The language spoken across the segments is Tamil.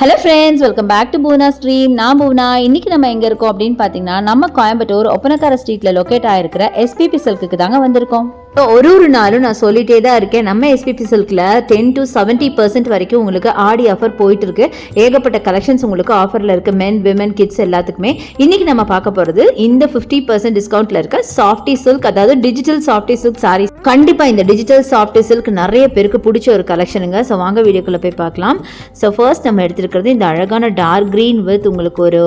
Hello friends welcome back to Poona stream நான் பூனா இன்னைக்கு நம்ம எங்கே இருக்கோம் அப்படின்னு பார்த்தீங்கன்னா நம்ம கோயம்புத்தூர் ஒப்பனக்கார ஸ்ட்ரீட்டில் லொக்கேட் ஆகிருக்கிற எஸ்பிபி சில்க்குக்கு தாங்க வந்திருக்கோம். இப்போ ஒரு ஒரு நாளும் நான் சொல்லிட்டே தான் இருக்கேன். நம்ம எஸ்பிபி சில்கில் டென் டு செவன்ட்டி பர்சன்ட் வரைக்கும் உங்களுக்கு ஆடி ஆஃபர் போயிட்டு இருக்கு ஏகப்பட்ட கலெக்ஷன்ஸ் உங்களுக்கு ஆஃபரில் இருக்கு. மென் விமன் கிட்ஸ் எல்லாத்துக்குமே. இன்னைக்கு நம்ம பார்க்க போகிறது இந்த ஃபிஃப்டி பர்சன்ட் டிஸ்கவுண்ட்ல இருக்க சாஃப்டி சில்க் அதாவது டிஜிட்டல் சாஃப்டி சில்க் சாரீஸ் கண்டிப்பாக இந்த டிஜிட்டல் சாஃப்டி சில்க் நிறைய பேருக்கு பிடிச்ச ஒரு கலெக்ஷனுங்க ஸோ வாங்க வீடியோக்குள்ளே போய் பார்க்கலாம். ஸோ ஃபர்ஸ்ட் நம்ம எடுத்துருக்கிறது இந்த அழகான டார்க் க்ரீன் வித் உங்களுக்கு ஒரு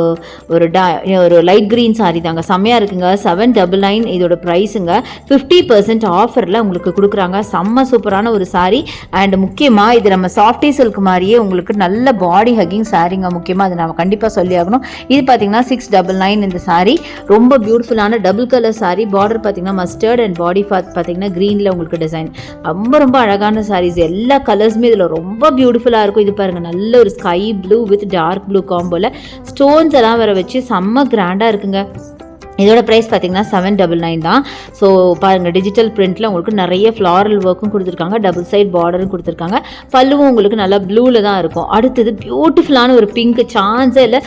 ஒரு டா ஒரு லைட் க்ரீன் சாரி தாங்க. செம்மையாக இருக்குங்க. செவன் டபுள் நைன் இதோட ப்ரைஸுங்க ஃபிஃப்டி பர்சன்ட் ஆஃபரில் உங்களுக்கு கொடுக்குறாங்க. செம்ம சூப்பரான ஒரு சாரி அண்ட் முக்கியமாக இது நம்ம சாஃப்டி சில்க் மாதிரியே உங்களுக்கு நல்ல பாடி ஹக்கிங் சாரிங்க முக்கியமாக அது நம்ம கண்டிப்பாக சொல்லி ஆகணும். இது பார்த்தீங்கன்னா சிக்ஸ் டபுள் நைன் இந்த சாரி ரொம்ப பியூட்டிஃபுல்லான டபுள் கலர் சாரி பார்டர் பார்த்தீங்கன்னா மஸ்டர்ட் அண்ட் பாடி பார்ட் பார்த்தீங்கன்னா க்ரீனில் உங்களுக்கு டிசைன் ரொம்ப ரொம்ப அழகான சாரீஸ் எல்லா கலர்ஸுமே இதில் ரொம்ப பியூட்டிஃபுல்லாக இருக்கும். இது பாருங்கள் நல்ல ஒரு sky blue with dark blue காம்போவில் stones எல்லாம் வர வச்சு செம்ம கிராண்டாக இருக்குங்க. இதோட ப்ரைஸ் பார்த்தீங்கன்னா செவன் டபுள் நைன் தான். ஸோ பாருங்கள் டிஜிட்டல் பிரிண்ட்டில் உங்களுக்கு நிறைய ஃப்ளாரல் ஒர்க்கும் கொடுத்துருக்காங்க. டபுள் சைட் பார்டரும் கொடுத்துருக்காங்க. பல்லுவும் உங்களுக்கு நல்லா ப்ளூவில் தான் இருக்கும். அடுத்தது பியூட்டிஃபுல்லான ஒரு பிங்க் சான்ஸே இல்லை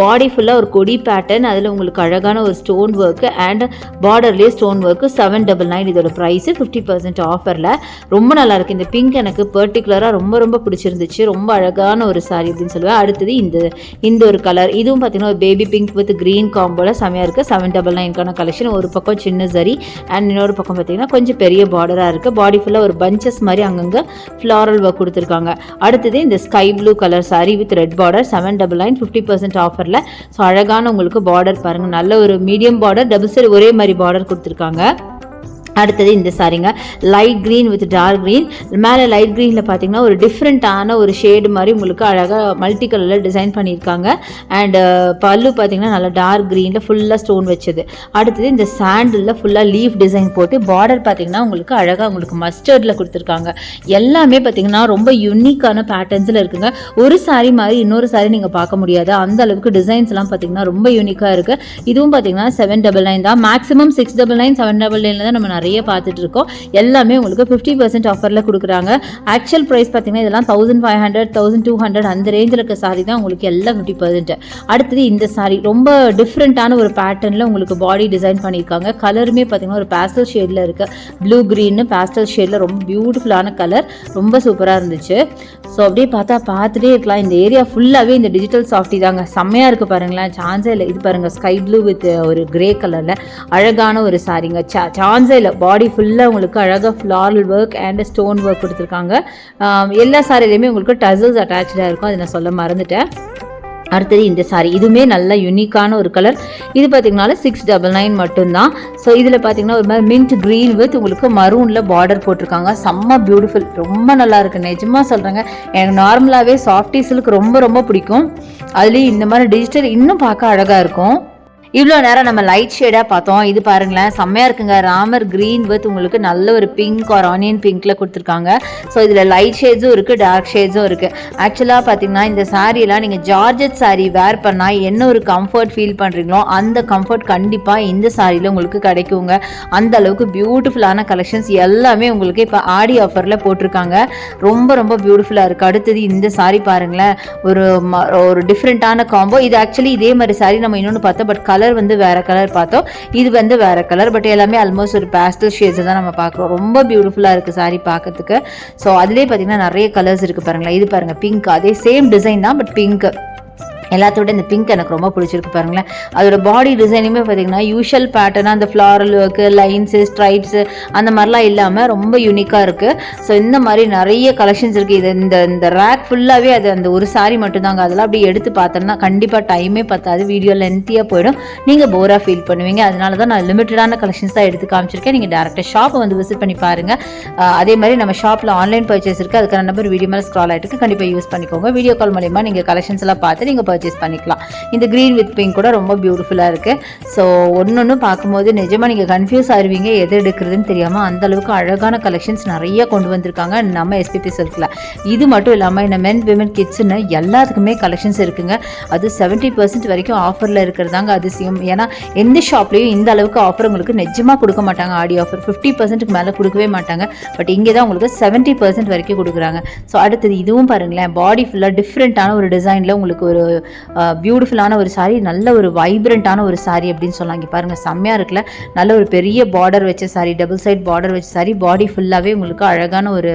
பாடி ஃபுல்லாக ஒரு கொடி பேட்டர்ன் அதில் உங்களுக்கு அழகான ஒரு stone work and பார்டர்லேயே stone work seven double nine இதோட ப்ரைஸு ஃபிஃப்டி பர்சன்ட் ஆஃபரில் ரொம்ப நல்லாயிருக்கு இந்த பிங்க் எனக்கு பர்டிகுலராக ரொம்ப ரொம்ப பிடிச்சிருந்துச்சு. ரொம்ப அழகான ஒரு சாரி அப்படின்னு சொல்லுவேன். அடுத்தது இந்த இந்த ஒரு கலர் இதுவும் பார்த்தீங்கன்னா ஒரு பேபி பிங்க் வித் க்ரீன் காம்போவில் செமையாக இருக்குது செவன் டபுள் நைன்கான கலெக்ஷன் ஒரு பக்கம் சின்ன சரி அண்ட் இன்னொரு பக்கம் பார்த்தீங்கன்னா கொஞ்சம் பெரிய பார்டராக இருக்குது பாடி ஃபுல்லாக ஒரு பஞ்சஸ் மாதிரி அங்கங்கே ஃப்ளாரல் ஒர்க் கொடுத்துருக்காங்க. அடுத்தது இந்த sky blue colour sari with red border seven double nine fifty percent ஆஃபரில் ஸோ அழகான உங்களுக்கு பார்டர் பாருங்கள் நல்ல ஒரு மீடியம் பார்டர் டபுள் சைடு ஒரே மாதிரி பார்டர் கொடுத்துருக்காங்க. அடுத்தது இந்த சாரிங்க light green with dark green மேலே லைட் க்ரீனில் பார்த்தீங்கன்னா ஒரு டிஃப்ரெண்ட்டான ஒரு ஷேடு மாதிரி உங்களுக்கு அழகாக மல்டி கலரில் டிசைன் பண்ணியிருக்காங்க அண்டு uh, பல்லு பார்த்தீங்கன்னா நல்லா டார்க் க்ரீனில் ஃபுல்லாக ஸ்டோன் வச்சது. அடுத்தது இந்த சாண்டில் ஃபுல்லாக லீஃப் டிசைன் போட்டு பார்டர் பார்த்தீங்கன்னா உங்களுக்கு அழகாக உங்களுக்கு மஸ்டர்டில் கொடுத்துருக்காங்க. எல்லாமே பார்த்தீங்கன்னா ரொம்ப யூனிக்கான பேட்டர்ன்ஸில் இருக்குங்க. ஒரு சாரி மாதிரி இன்னொரு சாரி நீங்கள் பார்க்க முடியாது. அந்த அளவுக்கு டிசைன்ஸ்லாம் பார்த்தீங்கன்னா ரொம்ப யூனிக்காக இருக்குது இதுவும் பார்த்தீங்கன்னா செவன் டபுள் நைன் தான். Maximum six double nine seven double நைனில் தான் நம்ம நிறைய பார்த்துட்டு இருக்கோம் எல்லாமே உங்களுக்கு ஃபிஃப்டி பர்சன்ட் ஆஃபரில் கொடுக்குறாங்க. ஆக்சுவல் ப்ரைஸ் பார்த்தீங்கன்னா இதெல்லாம் thousand five hundred thousand two hundred அந்த ரேஞ்சில் இருக்க சாரி தான் உங்களுக்கு எல்லாம் ஃபிஃப்டி பர்சன்ட் அடுத்தது இந்த சாரி ரொம்ப டிஃப்ரெண்ட்டான ஒரு பேட்டர்னில் உங்களுக்கு பாடி டிசைன் பண்ணியிருக்காங்க. கலருமே பார்த்தீங்கன்னா ஒரு பேஸ்டல் ஷேடில் இருக்க. ப்ளூ க்ரீன்னு பேஸ்டல் ஷேடில் ரொம்ப பியூட்டிஃபுல்லான கலர் ரொம்ப சூப்பராக இருந்துச்சு. ஸோ அப்படியே பார்த்தா பார்த்துட்டே இருக்கலாம். இந்த ஏரியா ஃபுல்லாகவே இந்த டிஜிட்டல் சாஃப்டி தாங்க. செம்மையாக இருக்குது பாருங்களேன். சான்ஸே இல்லை இது பாருங்கள் ஸ்கை ப்ளூ வித் ஒரு கிரே கலரில் அழகான ஒரு சாரிங்க சா சான்ஸே இல்லை பாடி ஃபுல்லாக உங்களுக்கு அழகாக floral work and stone work கொடுத்துருக்காங்க. எல்லா சாரிலையுமே உங்களுக்கு டசல்ஸ் அட்டாச்சாக இருக்கும். அதை நான் சொல்ல மறந்துட்டேன். அடுத்தது இந்த சாரி இதுவுமே நல்ல யூனிக்கான ஒரு கலர் இது பார்த்தீங்கன்னா சிக்ஸ் டபுள் நைன் மட்டும்தான். ஸோ இதில் பார்த்தீங்கன்னா ஒரு மாதிரி மின்ட் க்ரீன் வித் உங்களுக்கு மரூனில் பார்டர் போட்டிருக்காங்க. செம்ம பியூட்டிஃபுல் ரொம்ப நல்லா இருக்குது நிஜமாக சொல்கிறேங்க எனக்கு நார்மலாகவே சாஃப்டி சில்க் ரொம்ப ரொம்ப பிடிக்கும். அதுலேயும் இந்த மாதிரி டிஜிட்டல் இன்னும் பார்க்க அழகாக இருக்கும். இவ்வளோ நேரம் நம்ம லைட் ஷேடாக பார்த்தோம். இது பாருங்களேன் செம்மையாக இருக்குங்க. ராமர் க்ரீன் வித் உங்களுக்கு நல்ல ஒரு பிங்க் ஒரு ஆனியன் பிங்க்கில் கொடுத்துருக்காங்க. ஸோ இதில் லைட் ஷேட்ஸும் இருக்குது டார்க் ஷேட்ஸும் இருக்குது ஆக்சுவலாக பார்த்தீங்கன்னா இந்த சாரீலாம் நீங்கள் ஜார்ஜட் saree வேர் பண்ணால் என்ன ஒரு கம்ஃபர்ட் ஃபீல் பண்ணுறீங்களோ அந்த கம்ஃபர்ட் கண்டிப்பாக இந்த சாரியில் உங்களுக்கு கிடைக்குங்க. அந்த அளவுக்கு பியூட்டிஃபுல்லான கலெக்ஷன்ஸ் எல்லாமே உங்களுக்கு இப்போ ஆடி ஆஃபரில் போட்டிருக்காங்க. ரொம்ப ரொம்ப பியூட்டிஃபுல்லாக இருக்குது அடுத்தது இந்த சாரி பாருங்களேன் ஒரு ஒரு டிஃப்ரெண்ட்டான காம்போ இது ஆக்சுவலி இதே மாதிரி சாரி நம்ம இன்னொன்று பார்த்தோம் பட் கலர் கலர் வந்து வேற கலர் பார்த்தோம். இது வந்து வேற கலர் பட் எல்லாமே ஆல்மோஸ்ட் ஒரு பேஸ்டல் ஷேட்ஸ் தான் நம்ம பார்க்குறோம். ரொம்ப பியூட்டிஃபுல்லாக இருக்குது சாரி பார்க்கறதுக்கு. ஸோ அதுலேயே பார்த்தீங்கன்னா நிறைய கலர்ஸ் இருக்குது பாருங்களேன். இது பாருங்கள் பிங்க் அதே சேம் டிசைன் தான் பட் பிங்க் எல்லாத்தோட இந்த பிங்க் எனக்கு ரொம்ப பிடிச்சிருக்கு பாருங்களேன். அதோட பாடி டிசைனுமே பார்த்தீங்கன்னா யூஷுவல் பேட்டர்னாக அந்த ஃப்ளாரல் ஒர்க்கு லைன்ஸு ஸ்ட்ரைப்ஸு அந்த மாதிரிலாம் இல்லாமல் ரொம்ப யூனிக்காக இருக்குது ஸோ இந்த மாதிரி நிறைய கலெக்ஷன்ஸ் இருக்குது இது இந்த இந்த ரேக் ஃபுல்லாகவே அது அந்த ஒரு சாரி மட்டும்தாங்க. அதெல்லாம் அப்படியே எடுத்து பார்த்தோம்னா கண்டிப்பாக டைமே பற்றாது வீடியோ லென்த்தியாக போயிடும். நீங்கள் போராக ஃபீல் பண்ணுவீங்க. அதனால தான் நான் லிமிட்டடான கலெக்ஷன்ஸ் தான் எடுத்து காமிச்சிருக்கேன். நீங்கள் டேரெக்டாக ஷாப்பை வந்து விசிட் பண்ணி பாருங்கள் அதே மாதிரி நம்ம ஷாப்பில் ஆன்லைன் பர்ச்சேஸ் இருக்குது அதுக்கான நம்பர் வீடியோ மேலே ஸ்க்ரால் ஆகிட்டு கண்டிப்பாக யூஸ் பண்ணிக்கோங்க. வீடியோ கால் மூலயமா நீங்கள் கலெக்ஷன்ஸ் எல்லாம் பார்த்து நீங்கள் பர்ச்சேஸ் பண்ணிக்கலாம். இந்த க்ரீன் வித் பிங்க் கூட ரொம்ப பியூட்டிஃபுல்லாக இருக்குது ஸோ ஒன்று ஒன்று பார்க்கும்போது நிஜமாக நீங்கள் கன்ஃபியூஸ் ஆயிருவீங்க எது எடுக்கிறதுன்னு தெரியாமல் அந்தளவுக்கு அழகான கலெக்ஷன்ஸ் நிறைய கொண்டு வந்திருக்காங்க நம்ம எஸ்பிபி சில்கில் இது மட்டும் இல்லாமல் இந்த மென் விமன் கிட்ஸ்னு எல்லாத்துக்குமே கலெக்ஷன்ஸ் இருக்குங்க. அது செவன்ட்டி பர்சன்ட் வரைக்கும் ஆஃபரில் இருக்கிறதாங்க அதிசயம். ஏன்னா எந்த ஷாப்லேயும் இந்த அளவுக்கு ஆஃபர் உங்களுக்கு நிஜமாக கொடுக்க மாட்டாங்க. ஆடி ஆஃபர் ஃபிஃப்டி பர்சன்ட்டுக்கு மேலே கொடுக்கவே மாட்டாங்க. பட் இங்கே தான் உங்களுக்கு செவன்ட்டி பர்சன்ட் வரைக்கும் கொடுக்குறாங்க. ஸோ அடுத்தது இதுவும் பாருங்களேன். பாடி ஃபுல்லாக டிஃப்ரெண்ட்டான ஒரு டிசைனில் உங்களுக்கு ஒரு பியூட்டிஃபுல்லான ஒரு சாரீ நல்ல ஒரு வைப்ரண்ட்டான ஒரு சாரீ அப்படின்னு சொல்லலாம் இங்கே பாருங்கள் செம்மையாக இருக்குல்ல? நல்ல ஒரு பெரிய பார்டர் வச்ச சாரீ டபுள் சைட் பார்டர் வச்ச சாரீ பாடி ஃபுல்லாகவே உங்களுக்கு அழகான ஒரு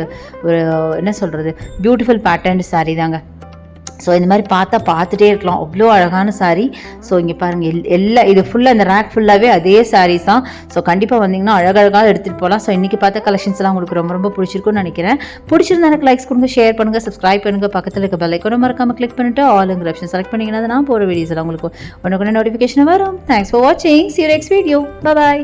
ஒரு என்ன சொல்கிறது பியூட்டிஃபுல் பேட்டர்ன் சாரீ தாங்க. ஸோ இந்த மாதிரி பார்த்தா பார்த்துட்டே இருக்கலாம். அவ்வளோ அழகான சாரீ ஸோ இங்கே பாருங்கள் எல் எல்லா இது ஃபுல்லாக இந்த ரேக் ஃபுல்லாகவே அதே சாரீஸ் தான். ஸோ கண்டிப்பாக வந்தீங்கன்னா அழகழகாக எடுத்துகிட்டு போகலாம் ஸோ இன்றைக்கி பார்த்த கலெக்ஷன்ஸ்லாம் உங்களுக்கு ரொம்ப ரொம்ப பிடிச்சிருக்கும்னு நினைக்கிறேன். பிடிச்சிருந்தா எனக்கு லைக்ஸ் கொடுங்க ஷேர் பண்ணுங்கள் சப்ஸ்கிரைப் பண்ணுங்கள் பக்கத்தில் இருக்க பெல் ஐக்கோட மறக்காமல் கிளிக் பண்ணிட்டு ஆளுங்கிற ஆப்ஷன் செலக்ட் பண்ணிங்கன்னா நான் போகிற வீடியோஸ்லாம் உங்களுக்கு ஒன்று கொண்டு நோட்டிஃபிகேஷன் வரும் தேங்க்ஸ் ஃபார் வாட்சிங் சி நெக்ஸ்ட் வீடியோ பாய்